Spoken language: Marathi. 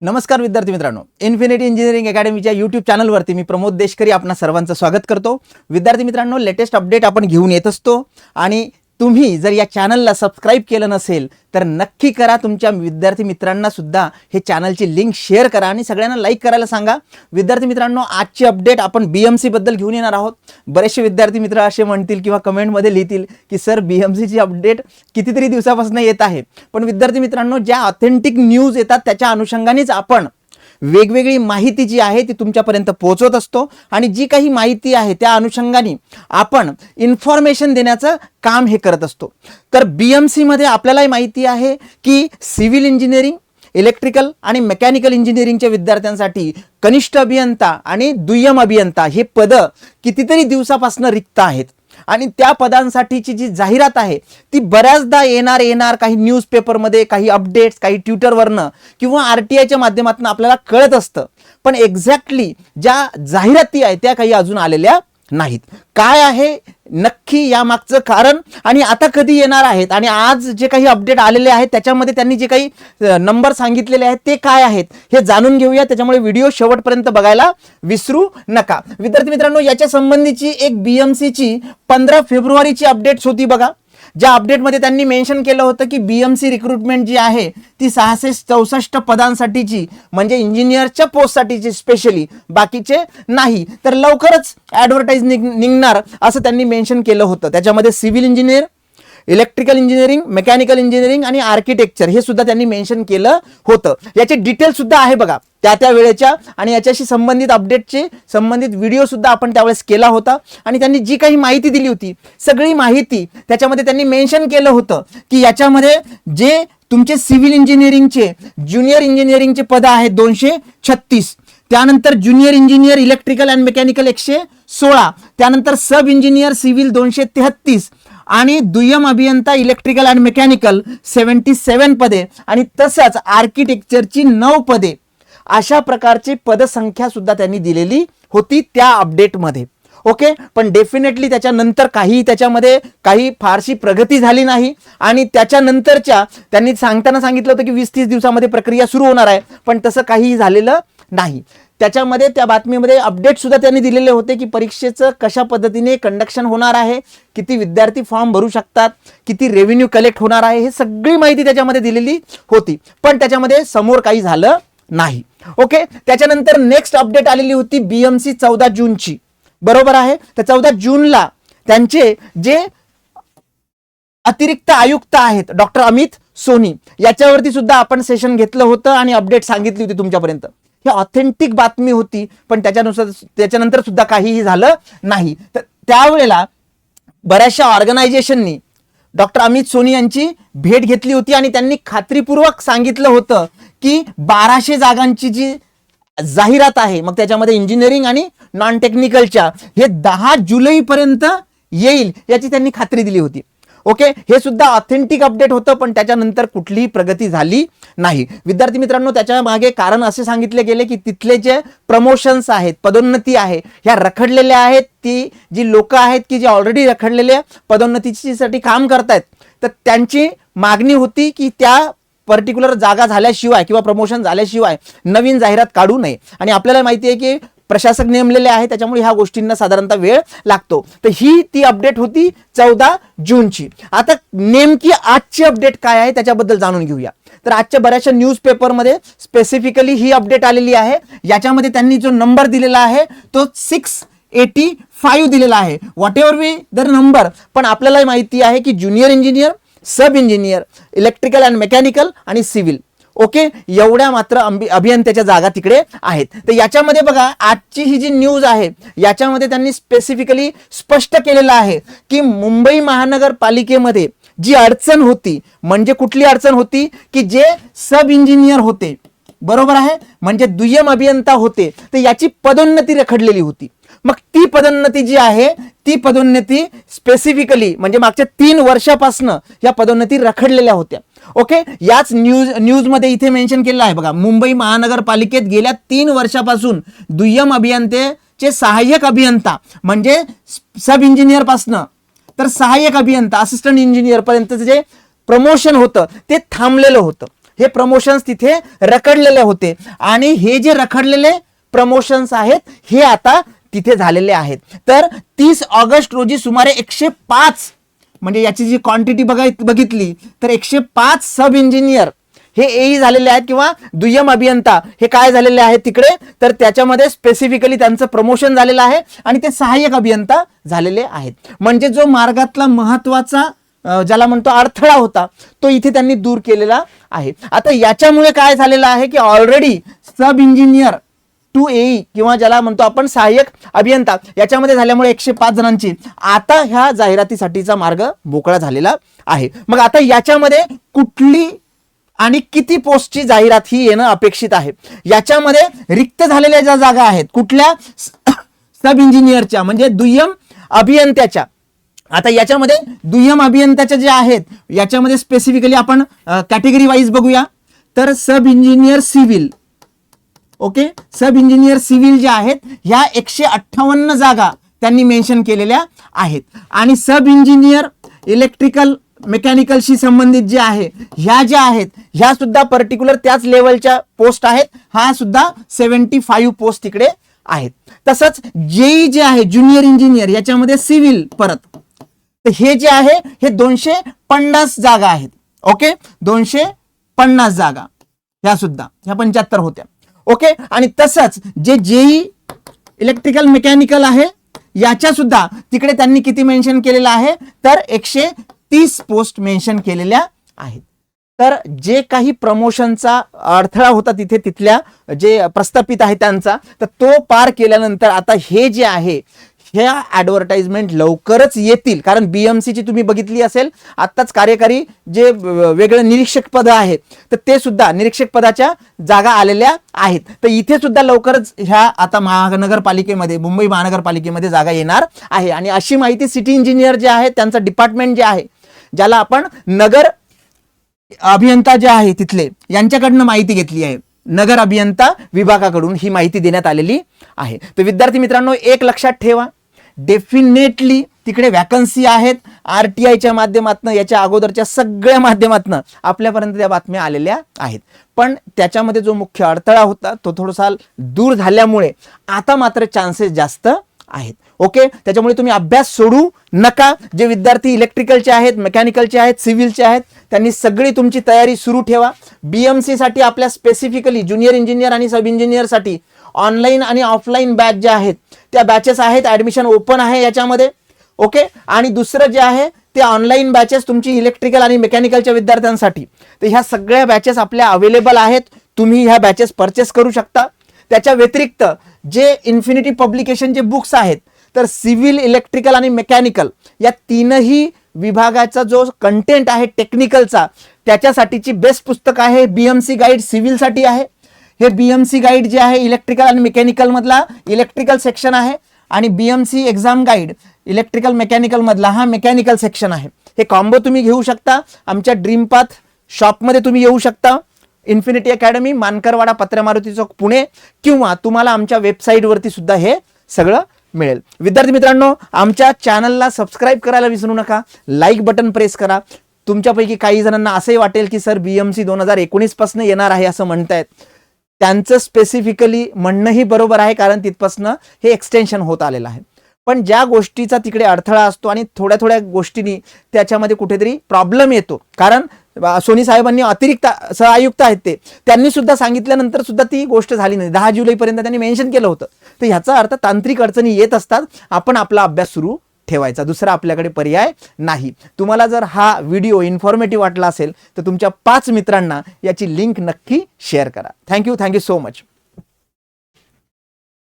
नमस्कार विद्यार्थी मित्रांनो. इन्फिनिटी इंजिनिअरिंग अकॅडमीच्या युट्यूब चॅनलवरती मी प्रमोद देशकरी आपणा सर्वांचं स्वागत करतो. विद्यार्थी मित्रांनो लेटेस्ट अपडेट आपण घेऊन येत असतो. आणि तुम्ही जर या चॅनलला सबस्क्राईब केलं नसेल तर नक्की करा. तुमच्या विद्यार्थी मित्रांना सुद्धा हे चॅनलची लिंक शेअर करा आणि सगळ्यांना लाईक करायला सांगा. विद्यार्थी मित्रांनो आजची अपडेट आपण बी एम सीबद्दल घेऊन येणार आहोत. बरेचसे विद्यार्थी मित्र असे म्हणतील किंवा कमेंटमध्ये लिहितील की सर बी एम सीची अपडेट कितीतरी दिवसापासून येत आहे. पण विद्यार्थी मित्रांनो ज्या ऑथेंटिक न्यूज येतात त्याच्या अनुषंगानेच आपण वेगवेगळी माहिती जी आहे ती तुमच्यापर्यंत पोहोचवत असतो आणि जी काही माहिती आहे त्या अनुषंगाने आपण इन्फॉर्मेशन देण्याचं काम हे करत असतो. तर बी एम सीमध्ये आपल्यालाही माहिती आहे की सिव्हिल इंजिनिअरिंग इलेक्ट्रिकल आणि मेकॅनिकल इंजिनिअरिंगच्या विद्यार्थ्यांसाठी कनिष्ठ अभियंता आणि दुय्यम अभियंता हे पदं कितीतरी दिवसापासून रिक्त आहेत. आणि त्या पदांसाठीची जी जाहिरात आहे ती बऱ्याचदा येणार येणार काही न्यूजपेपरमध्ये काही अपडेट्स काही ट्विटरवरनं किंवा आर टी आयच्या माध्यमातून आपल्याला कळत असतं. पण एक्झॅक्टली ज्या जाहिराती आहेत त्या काही अजून आलेल्या नाहीत. काय आहे? नक्की यामागचं कारण? आणि आता कधी येणार आहेत? आणि आज जे काही अपडेट आलेले आहेत त्याच्यामध्ये त्यांनी जे काही नंबर सांगितलेले आहेत ते काय आहेत? हे जाणून घेऊया. त्याच्यामुळे व्हिडिओ शेवटपर्यंत बघायला विसरू नका. विद्यार्थी मित्रांनो याच्या संबंधीची एक बी एम सीची पंधरा फेब्रुवारीची अपडेट्स होती बघा. ज्या अपडेटमध्ये त्यांनी मेन्शन केलं होतं की बी एम सी रिक्रुटमेंट जी आहे ती सहाशे चौसष्ट पदांसाठीची म्हणजे इंजिनियरच्या पोस्टसाठीची स्पेशली बाकीचे नाही. तर लवकरच ॲडव्हर्टाईज निघणार असं त्यांनी मेन्शन केलं होतं. त्याच्यामध्ये civil engineer electrical engineering mechanical engineering आणि आर्किटेक्चर हे सुद्धा त्यांनी मेन्शन केलं होतं. याचे डिटेल सुद्धा आहे बघा. त्या त्या वेळेच्या आणि याच्याशी संबंधित अपडेटचे संबंधित व्हिडिओ सुद्धा आपण त्यावेळेस केला होता. आणि त्यांनी जी काही माहिती दिली होती सगळी माहिती त्याच्यामध्ये त्यांनी मेन्शन केलं होतं की याच्यामध्ये जे तुमचे सिव्हिल इंजिनिअरिंगचे ज्युनियर इंजिनिअरिंगचे पद आहेत दोनशे छत्तीस. त्यानंतर junior engineer electrical and mechanical एकशे सोळा. त्यानंतर सब इंजिनियर सिव्हिल दोनशे तेहत्तीस आणि दुय्यम अभियंता electrical and mechanical seventy seven पदे. आणि तसंच आर्किटेक्चरची नऊ पदे. अशा प्रकारची पदसंख्या सुद्धा त्यांनी दिलेली होती त्या अपडेटमध्ये ओके पण डेफिनेटली त्याच्यानंतर काही त्याच्यामध्ये काही फारशी प्रगती झाली नाही. आणि त्याच्यानंतरच्या त्यांनी सांगताना सांगितलं होतं की वीस तीस दिवसामध्ये प्रक्रिया सुरू होणार आहे. पण तसं काहीही झालेलं नाही. त्याच्यामध्ये त्या बातमीमध्ये अपडेट सुद्धा त्यांनी दिलेले होते की परीक्षेचं कशा पद्धतीने कंडक्शन होणार आहे किती विद्यार्थी फॉर्म भरू शकतात किती रेव्हेन्यू कलेक्ट होणार आहे हे सगळी माहिती त्याच्यामध्ये दिलेली होती. पण त्याच्यामध्ये समोर काही झालं नाही. ओके त्याच्यानंतर नेक्स्ट अपडेट आलेली होती बीएमसी चौदा जूनची. बरोबर आहे? तर चौदा जूनला त्यांचे जे अतिरिक्त आयुक्त आहेत डॉक्टर अमित सोनी याच्यावरती सुद्धा आपण सेशन घेतलं होतं आणि अपडेट सांगितली होती तुमच्यापर्यंत. ही ऑथेंटिक बातमी होती पण त्याच्यानुसार त्याच्यानंतर सुद्धा काहीही झालं नाही. तर त्यावेळेला बऱ्याचशा ऑर्गनायझेशननी डॉक्टर अमित सोनी यांची भेट घेतली होती आणि त्यांनी खात्रीपूर्वक सांगितलं होतं की बाराशे जागांची जी जाहिरात आहे मग त्याच्यामध्ये इंजिनिअरिंग आणि नॉन टेक्निकलच्या हे दहा जुलैपर्यंत येईल याची त्यांनी खात्री दिली होती. ओके? हे सुद्धा ऑथेंटिक अपडेट होतं पण त्याच्यानंतर कुठलीही प्रगती झाली नाही. विद्यार्थी मित्रांनो त्याच्यामागे कारण असे सांगितले गेले की तिथले जे प्रमोशन्स आहेत पदोन्नती आहे ह्या रखडलेल्या आहेत ती जी लोक आहेत की जे ऑलरेडी रखडलेल्या पदोन्नतीसाठी काम करतायत तर त्यांची मागणी होती की त्या पर्टिक्युलर जागा झाल्याशिवाय किंवा प्रमोशन झाल्याशिवाय नवीन जाहिरात काढू नये. आणि आपल्याला माहिती आहे की प्रशासक नेमलेले आहे त्याच्यामुळे ह्या गोष्टींना साधारणतः वेळ लागतो. तर ही ती अपडेट होती चौदा जूनची. आता नेमकी आजची अपडेट काय आहे त्याच्याबद्दल जाणून घेऊया. तर आजच्या बऱ्याचशा न्यूजपेपरमध्ये स्पेसिफिकली ही अपडेट आलेली आहे. याच्यामध्ये त्यांनी जो नंबर दिलेला आहे तो सिक्स एटी फाईव्ह दिलेला आहे. व्हॉट एव्हर वी दर नंबर पण आपल्याला माहिती आहे की junior engineer sub engineer electrical and mechanical आणि सिव्हिल ओके? एवढ्या मात्र अभियंत्याच्या जागा तिकडे आहेत. तर याच्यामध्ये बघा आजची ही जी न्यूज आहे याच्यामध्ये त्यांनी स्पेसिफिकली स्पष्ट केलेलं आहे की मुंबई महानगरपालिकेमध्ये जी अडचण होती म्हणजे कुठली अडचण होती? की जे सब इंजिनियर होते. बरोबर आहे? म्हणजे दुय्यम अभियंता होते. तर याची पदोन्नती रखडलेली होती. मग ती पदोन्नती जी आहे ती पदोन्नती स्पेसिफिकली म्हणजे मागच्या तीन वर्षापासनं या पदोन्नती रखडलेल्या होत्या. ओके याच न्यूज न्यूजमध्ये इथे मेन्शन केलेलं आहे बघा. मुंबई महानगरपालिकेत गेल्या तीन वर्षापासून दुय्यम अभियंतेचे सहाय्यक अभियंता म्हणजे सब इंजिनियरपासनं तर सहाय्यक अभियंता असिस्टंट इंजिनियरपर्यंतचं जे प्रमोशन होतं ते थांबलेलं होतं. हे प्रमोशन्स तिथे रखडलेले होते. आणि हे जे रखडलेले प्रमोशन्स आहेत हे आता तिथे झालेले आहेत. तर तीस ऑगस्ट रोजी सुमारे एकशे पाच म्हणजे याची जी क्वांटिटी बघाय बघितली तर एकशे पाच सब इंजिनियर हे एई झालेले आहेत किंवा दुय्यम अभियंता हे काय झालेले आहेत तिकडे? तर त्याच्यामध्ये स्पेसिफिकली त्यांचं प्रमोशन झालेलं आहे आणि ते सहाय्यक अभियंता झालेले आहेत. म्हणजे जो मार्गातला महत्त्वाचा ज्याला म्हणतो अडथळा होता तो इथे त्यांनी दूर केलेला आहे. आता याच्यामुळे काय झालेलं आहे की already sub engineer two A किंवा ज्याला म्हणतो आपण सहाय्यक अभियंता याच्यामध्ये झाल्यामुळे एकशे पाच जणांची आता ह्या जाहिरातीसाठीचा मार्ग मोकळा झालेला आहे. मग आता याच्यामध्ये कुठली आणि किती पोस्टची जाहिरात ही येणं अपेक्षित आहे? याच्यामध्ये रिक्त झालेल्या ज्या जागा आहेत कुठल्या? सब इंजिनियरच्या म्हणजे दुय्यम अभियंत्याच्या. आता याच्यामध्ये दुय्यम अभियंत्याच्या ज्या आहेत याच्यामध्ये स्पेसिफिकली आपण कॅटेगरी वाईज बघूया. तर sub engineer civil okay? Sub engineer civil जे आहेत ह्या एकशे अठ्ठावन्न जागा त्यांनी मेन्शन केलेल्या आहेत. आणि सब इंजिनियर इलेक्ट्रिकल मेकॅनिकलशी संबंधित जे आहे ह्या ज्या आहेत ह्या सुद्धा पर्टिक्युलर त्याच लेवलच्या पोस्ट आहेत. हा सुद्धा सेव्हन्टी फाईव्ह पोस्ट तिकडे आहेत. तसंच जेई जे आहे ज्युनियर इंजिनियर याच्यामध्ये सिव्हिल परत. तर हे जे आहे हे दोनशे पन्नास जागा आहेत. ओके? दोनशे पन्नास जागा. ह्या सुद्धा. ह्या पंच्याहत्तर होत्या. ओके? आणि तसंच जे जेई इलेक्ट्रिकल मेकॅनिकल आहे याच्या सुद्धा तिकडे त्यांनी किती मेन्शन केलेलं आहे? तर एकशे तीस पोस्ट मेन्शन केलेल्या आहेत. तर जे काही प्रमोशनचा अडथळा होता तिथे तिथल्या जे प्रस्थापित आहे त्यांचा तर तो पार केल्यानंतर आता हे जे आहे ह्या ॲडव्हर्टाइजमेंट लवकरच येतील. कारण बीएमसीची तुम्ही बघितली असेल आत्ताच कार्यकारी जे वेगळं निरीक्षक पद आहेत तर ते सुद्धा निरीक्षक पदाच्या जागा आलेल्या आहेत. तर इथे सुद्धा लवकरच ह्या आता महानगरपालिकेमध्ये मुंबई महानगरपालिकेमध्ये जागा येणार आहे. आणि अशी माहिती सिटी इंजिनियर जे आहे त्यांचं डिपार्टमेंट जे आहे ज्याला आपण नगर अभियंता जे आहे तिथले यांच्याकडनं माहिती घेतली आहे. नगर अभियंता विभागाकडून ही माहिती देण्यात आलेली आहे. तर विद्यार्थी मित्रांनो एक लक्षात ठेवा. डेफिनेटली तिकडे व्हॅकन्सी आहेत. आर टी आयच्या माध्यमातून याच्या अगोदरच्या सगळ्या माध्यमातून आपल्यापर्यंत त्या बातम्या आलेल्या आहेत. पण त्याच्यामध्ये जो मुख्य अडथळा होता तो थोडासा दूर झाल्यामुळे आता मात्र चान्सेस जास्त आहेत. ओके त्याच्यामुळे तुम्ही अभ्यास सोडू नका. जे विद्यार्थी इलेक्ट्रिकलचे आहेत मेकॅनिकलचे आहेत सिव्हिलचे आहेत त्यांनी सगळी तुमची तयारी सुरू ठेवा. BMC साठी आपल्या स्पेसिफिकली ज्युनियर इंजिनियर आणि सब इंजिनियरसाठी ऑनलाईन आणि ऑफलाईन बॅच ज्या आहेत त्या बॅचेस आहेत ॲडमिशन ओपन आहे याच्यामध्ये. ओके आणि दुसरं जे आहे ते ऑनलाईन बॅचेस तुमची इलेक्ट्रिकल आणि मेकॅनिकलच्या विद्यार्थ्यांसाठी. तर ह्या सगळ्या बॅचेस आपल्या अवेलेबल आहेत. तुम्ही ह्या बॅचेस परचेस करू शकता. त्याच्या व्यतिरिक्त जे इन्फिनिटी पब्लिकेशन जे बुक्स आहेत तर सिव्हिल इलेक्ट्रिकल आणि मेकॅनिकल या तीनही विभागाचा जो कंटेंट आहे टेक्निकलचा त्याच्यासाठीची बेस्ट पुस्तक आहे बी एम सी गाईड सिव्हिलसाठी आहे. हे बीएमसी गाईड जे आहे इलेक्ट्रिकल आणि मेकॅनिकल मधला इलेक्ट्रिकल सेक्शन आहे. आणि BMC exam guide electrical mechanical मधला हा मेकॅनिकल सेक्शन आहे. हे कॉम्बो तुम्ही घेऊ शकता. आमच्या ड्रीम पाथ शॉपमध्ये तुम्ही येऊ शकता. इन्फिनिटी अकॅडमी मानकरवाडा पत्रमारुती चौक पुणे किंवा तुम्हाला आमच्या वेबसाईटवरती सुद्धा हे सगळं मिळेल. विद्यार्थी मित्रांनो आमच्या चॅनलला सबस्क्राईब करायला विसरू नका. लाईक बटन प्रेस करा. तुमच्यापैकी काही जणांना असंही वाटेल की सर बी एम सी दोन हजार एकोणीसपासून येणार आहे असं म्हणतायत. त्यांचं स्पेसिफिकली म्हणणंही बरोबर आहे कारण तिथपासनं हे एक्सटेन्शन होत आलेलं आहे. पण ज्या गोष्टीचा तिकडे अडथळा असतो आणि थोड्या थोड्या गोष्टींनी त्याच्यामध्ये कुठेतरी प्रॉब्लेम येतो. कारण सोनी साहेबांनी अतिरिक्त सहआयुक्त आहेत ते. त्यांनी सुद्धा सांगितल्यानंतर सुद्धा ती गोष्ट झाली नाही. दहा जुलैपर्यंत त्यांनी मेन्शन केलं होतं. तर ह्याचा अर्थ तांत्रिक अडचणी येत असतात. आपण आपला अभ्यास सुरू ठेवायचा. दुसरा आपल्याकडे पर्याय नाही. तुम्हाला जर हा व्हिडिओ इन्फॉर्मेटिव्ह वाटला असेल तर तुमच्या पाच मित्रांना याची लिंक नक्की शेअर करा. Thank you thank you so much